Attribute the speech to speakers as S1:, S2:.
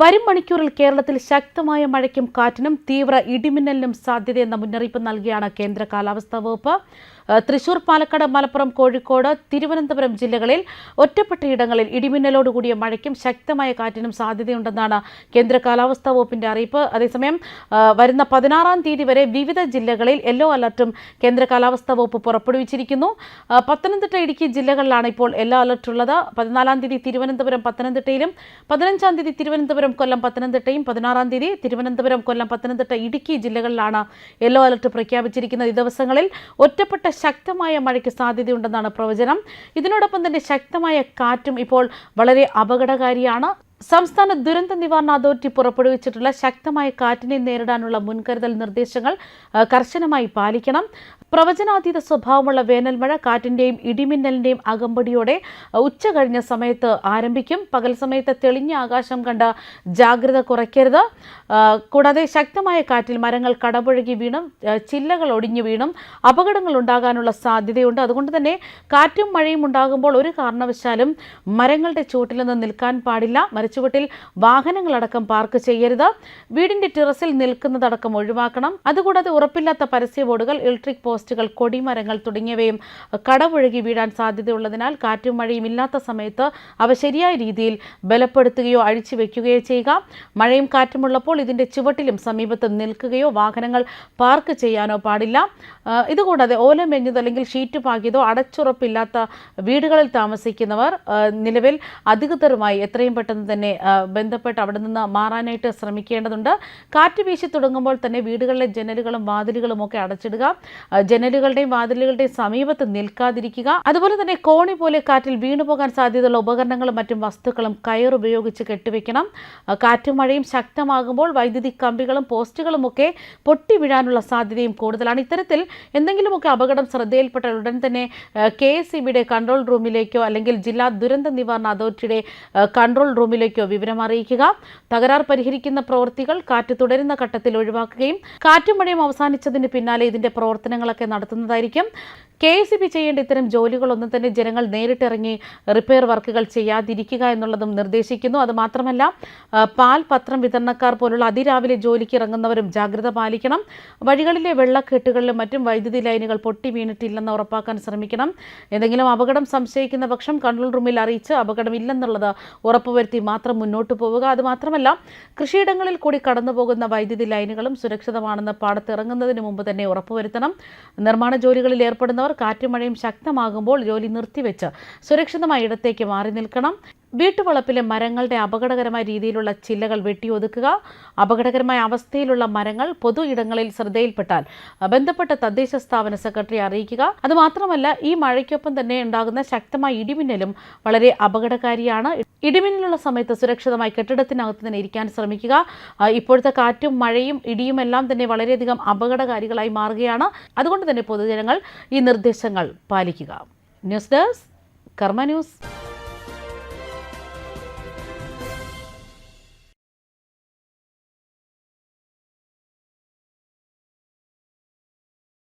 S1: വരും മണിക്കൂറിൽ കേരളത്തിൽ ശക്തമായ മഴയ്ക്കും കാറ്റിനും തീവ്ര ഇടിമിന്നലിനും സാധ്യതയെന്ന മുന്നറിയിപ്പ് നൽകിയാണ് കേന്ദ്ര കാലാവസ്ഥാ വകുപ്പ്. തൃശൂർ പാലക്കാട് മലപ്പുറം കോഴിക്കോട് തിരുവനന്തപുരം ജില്ലകളിൽ ഒറ്റപ്പെട്ടയിടങ്ങളിൽ ഇടിമിന്നലോടുകൂടിയ മഴയ്ക്കും ശക്തമായ കാറ്റിനും സാധ്യതയുണ്ടെന്നാണ് കേന്ദ്ര കാലാവസ്ഥാ വകുപ്പിന്റെ അറിയിപ്പ്. അതേസമയം വരുന്ന പതിനാറാം തീയതി വരെ വിവിധ ജില്ലകളിൽ യെല്ലോ അലർട്ടും കേന്ദ്ര കാലാവസ്ഥാ വകുപ്പ് പുറപ്പെടുവിച്ചിരിക്കുന്നു. പത്തനംതിട്ട ഇടുക്കി ജില്ലകളിലാണ് ഇപ്പോൾ യെല്ലോ അലർട്ടുള്ളത്. പതിനാലാം തീയതി തിരുവനന്തപുരം പത്തനംതിട്ടയിലും പതിനഞ്ചാം തീയതി തിരുവനന്തപുരം കൊല്ലം പത്തനംതിട്ടയും പതിനാറാം തീയതി തിരുവനന്തപുരം കൊല്ലം പത്തനംതിട്ട ഇടുക്കി ജില്ലകളിലാണ് യെല്ലോ അലർട്ട് പ്രഖ്യാപിച്ചിരിക്കുന്നത്. ഈ ദിവസങ്ങളിൽ ഒറ്റപ്പെട്ട ശക്തമായ മഴയ്ക്ക് സാധ്യതയുണ്ടെന്നാണ് പ്രവചനം. ഇതിനോടൊപ്പം തന്നെ ശക്തമായ കാറ്റും ഇപ്പോൾ വളരെ അപകടകാരിയാണ് സംസ്ഥാന ദുരന്ത നിവാരണ അതോറിറ്റി പുറപ്പെടുവിച്ചിട്ടുള്ള ശക്തമായ കാറ്റിനെ നേരിടാനുള്ള മുൻകരുതൽ നിർദ്ദേശങ്ങൾ കർശനമായി പാലിക്കണം. പ്രവചനാതീത സ്വഭാവമുള്ള വേനൽമഴ കാറ്റിന്റെയും ഇടിമിന്നലിന്റെയും അകമ്പടിയോടെ ഉച്ച കഴിഞ്ഞ സമയത്ത് ആരംഭിക്കും. പകൽ സമയത്ത് തെളിഞ്ഞ ആകാശം കണ്ട ജാഗ്രത കുറയ്ക്കരുത്. കൂടാതെ ശക്തമായ കാറ്റിൽ മരങ്ങൾ കടപുഴകി വീണും ചില്ലകൾ ഒടിഞ്ഞു വീണും അപകടങ്ങൾ ഉണ്ടാകാനുള്ള സാധ്യതയുണ്ട്. അതുകൊണ്ട് തന്നെ കാറ്റും മഴയും ഉണ്ടാകുമ്പോൾ ഒരു കാരണവശാലും മരങ്ങളുടെ ചുവട്ടിൽ നിന്ന് നിൽക്കാൻ പാടില്ല. മരച്ചുവട്ടിൽ വാഹനങ്ങളടക്കം പാർക്ക് ചെയ്യരുത്. വീടിന്റെ ടെറസിൽ നിൽക്കുന്നതടക്കം ഒഴിവാക്കണം. അതുകൂടാതെ ഉറപ്പില്ലാത്ത പരസ്യ ബോർഡുകൾ ഇലക്ട്രിക് പോസ്റ്റുകൾ കൊടിമരങ്ങൾ തുടങ്ങിയവയും കടപുഴകി വീഴാൻ സാധ്യതയുള്ളതിനാൽ കാറ്റും മഴയും ഇല്ലാത്ത സമയത്ത് അവ ശരിയായ രീതിയിൽ ബലപ്പെടുത്തുകയോ അഴിച്ചു വയ്ക്കുകയോ ചെയ്യുക. മഴയും കാറ്റുമുള്ളപ്പോൾ ഇതിന്റെ ചുവട്ടിലും സമീപത്തും നിൽക്കുകയോ വാഹനങ്ങൾ പാർക്ക് ചെയ്യാനോ പാടില്ല. ഇതുകൂടാതെ ഓല മെഞ്ഞതോ അല്ലെങ്കിൽ ഷീറ്റ് പാകിയതോ അടച്ചുറപ്പില്ലാത്ത വീടുകളിൽ താമസിക്കുന്നവർ നിലവിൽ അധികൃതരുമായി എത്രയും പെട്ടെന്ന് തന്നെ ബന്ധപ്പെട്ട് അവിടെ നിന്ന് മാറാനായിട്ട് ശ്രമിക്കേണ്ടതുണ്ട്. കാറ്റ് വീശി തുടങ്ങുമ്പോൾ തന്നെ വീടുകളിലെ ജനലുകളും വാതിലുകളും ഒക്കെ അടച്ചിടുക ജനലുകളുടെയും വാതിലുകളുടെയും സമീപത്ത് നിൽക്കാതിരിക്കുക. അതുപോലെ തന്നെ കോണി പോലെ കാറ്റിൽ വീണുപോകാൻ സാധ്യതയുള്ള ഉപകരണങ്ങളും മറ്റും വസ്തുക്കളും കയർ ഉപയോഗിച്ച് കെട്ടിവെക്കണം. കാറ്റും മഴയും ശക്തമാകുമ്പോൾ വൈദ്യുതി കമ്പികളും പോസ്റ്റുകളും ഒക്കെ പൊട്ടി വീഴാനുള്ള സാധ്യതയും കൂടുതലാണ്. ഇത്തരത്തിൽ എന്തെങ്കിലുമൊക്കെ അപകടം ശ്രദ്ധയിൽപ്പെട്ടാൽ ഉടൻ തന്നെ കെ എസ് കൺട്രോൾ റൂമിലേക്കോ അല്ലെങ്കിൽ ജില്ലാ ദുരന്ത നിവാരണ അതോറിറ്റിയുടെ കൺട്രോൾ റൂമിലേക്കോ വിവരം അറിയിക്കുക. തകരാർ പരിഹരിക്കുന്ന പ്രവൃത്തികൾ കാറ്റ് തുടരുന്ന ഘട്ടത്തിൽ ഒഴിവാക്കുകയും കാറ്റും മഴയും അവസാനിച്ചതിന് പിന്നാലെ ഇതിന്റെ പ്രവർത്തനങ്ങളൊക്കെ നടത്തുന്നതായിരിക്കും. കെ എസ് ഇ ബി ചെയ്യേണ്ട ഇത്തരം ജോലികളൊന്നും തന്നെ ജനങ്ങൾ നേരിട്ടിറങ്ങി റിപ്പയർ വർക്കുകൾ ചെയ്യാതിരിക്കുക എന്നുള്ളതും നിർദ്ദേശിക്കുന്നു. അതുമാത്രമല്ല പാൽ പത്രം വിതരണക്കാർ പോലുള്ള അതിരാവിലെ ജോലിക്ക് ഇറങ്ങുന്നവരും ജാഗ്രത പാലിക്കണം. വഴികളിലെ വെള്ളക്കെട്ടുകളിലും മറ്റും വൈദ്യുതി ലൈനുകൾ പൊട്ടി വീണിട്ടില്ലെന്ന് ഉറപ്പാക്കാൻ ശ്രമിക്കണം. എന്തെങ്കിലും അപകടം സംശയിക്കുന്ന പക്ഷം കൺട്രോൾ റൂമിൽ അറിയിച്ച് അപകടമില്ലെന്നുള്ളത് ഉറപ്പുവരുത്തി മാത്രം മുന്നോട്ട് പോവുക. അതുമാത്രമല്ല കൃഷിയിടങ്ങളിൽ കൂടി കടന്നു പോകുന്ന വൈദ്യുതി ലൈനുകളും സുരക്ഷിതമാണെന്ന് പാടത്തിറങ്ങുന്നതിന് മുമ്പ് തന്നെ ഉറപ്പുവരുത്തണം. നിർമ്മാണ ജോലികളിൽ ഏർപ്പെടുന്നവർ കാറ്റും മഴയും ശക്തമാകുമ്പോൾ ജോലി നിർത്തിവെച്ച് സുരക്ഷിതമായ ഇടത്തേക്ക് മാറി നിൽക്കണം. വീട്ടുവളപ്പിലെ മരങ്ങളുടെ അപകടകരമായ രീതിയിലുള്ള ചില്ലകൾ വെട്ടിയൊതുക്കുക അപകടകരമായ അവസ്ഥയിലുള്ള മരങ്ങൾ പൊതു ഇടങ്ങളിൽ ശ്രദ്ധയിൽപ്പെട്ടാൽ ബന്ധപ്പെട്ട തദ്ദേശ സ്ഥാപന സെക്രട്ടറി അറിയിക്കുക. അതുമാത്രമല്ല ഈ മഴയ്ക്കൊപ്പം തന്നെ ഉണ്ടാകുന്ന ശക്തമായ ഇടിമിന്നലും വളരെ അപകടകാരിയാണ്. ഇടിമിന്നലുള്ള സമയത്ത് സുരക്ഷിതമായി കെട്ടിടത്തിനകത്ത് തന്നെ ഇരിക്കാൻ ശ്രമിക്കുക. ഇപ്പോഴത്തെ കാറ്റും മഴയും ഇടിയും എല്ലാം തന്നെ വളരെയധികം അപകടകാരികളായി മാറുകയാണ്. അതുകൊണ്ട് തന്നെ പൊതുജനങ്ങൾ ഈ നിർദ്ദേശങ്ങൾ പാലിക്കുക. News desk Karma news.